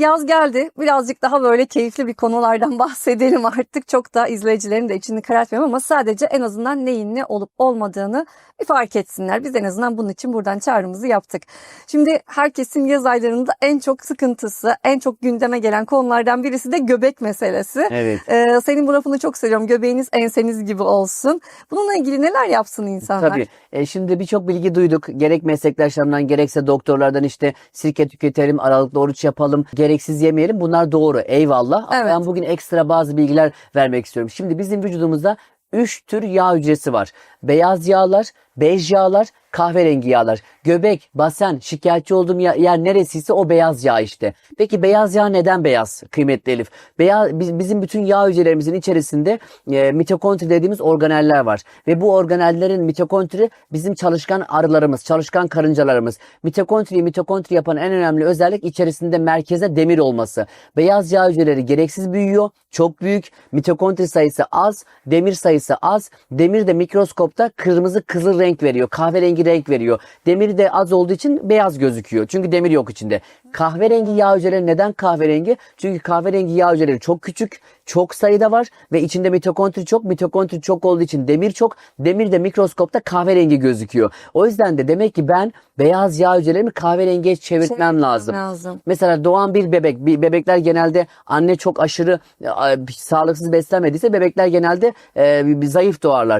Yaz geldi. Birazcık daha böyle keyifli bir konulardan bahsedelim artık. Çok da izleyicilerin de içini karartmayalım ama sadece en azından neyin ne olup olmadığını bir fark etsinler. Biz en azından bunun için buradan çağrımızı yaptık. Şimdi herkesin yaz aylarında en çok sıkıntısı, en çok gündeme gelen konulardan birisi de göbek meselesi. Evet. Ee, senin bu lafını çok seviyorum. Göbeğiniz enseniz gibi olsun. Bununla ilgili neler yapsın insanlar? Tabii. E, şimdi birçok bilgi duyduk. Gerek meslektaşlarımdan gerekse doktorlardan işte sirke tüketelim, aralıklı oruç yapalım, gereksiz yemeyelim. Bunlar doğru. Eyvallah. Evet. Ben bugün ekstra bazı bilgiler vermek istiyorum. Şimdi bizim vücudumuzda 3 tür yağ hücresi var. Beyaz yağlar, bej yağlar, kahverengi yağlar. Göbek, basen, şikayetçi olduğum yer neresiyse o beyaz yağ işte. Peki beyaz yağ neden beyaz kıymetli Elif? Beyaz, biz- bizim bütün yağ hücrelerimizin içerisinde e, mitokondri dediğimiz organeller var. Ve bu organellerin mitokondri bizim çalışkan arılarımız, çalışkan karıncalarımız. Mitokondriyi mitokondri yapan en önemli özellik içerisinde merkeze demir olması. Beyaz yağ hücreleri gereksiz büyüyor, çok büyük. Mitokondri sayısı az, demir sayısı az. Demir de mikroskopta kırmızı kızıl renk veriyor, kahverengi renk veriyor. Demir de az olduğu için beyaz gözüküyor. Çünkü demir yok içinde. Kahverengi yağ hücreleri neden kahverengi? Çünkü kahverengi yağ hücreleri çok küçük, çok sayıda var ve içinde mitokondri çok. Mitokondri çok olduğu için demir çok. Demir de mikroskopta kahverengi gözüküyor. O yüzden de demek ki ben beyaz yağ hücrelerimi kahverengiye çevirtmem lazım. lazım. Mesela doğan bir bebek, bir bebekler genelde anne çok aşırı e, sağlıksız beslenmediyse bebekler genelde e, zayıf doğarlar.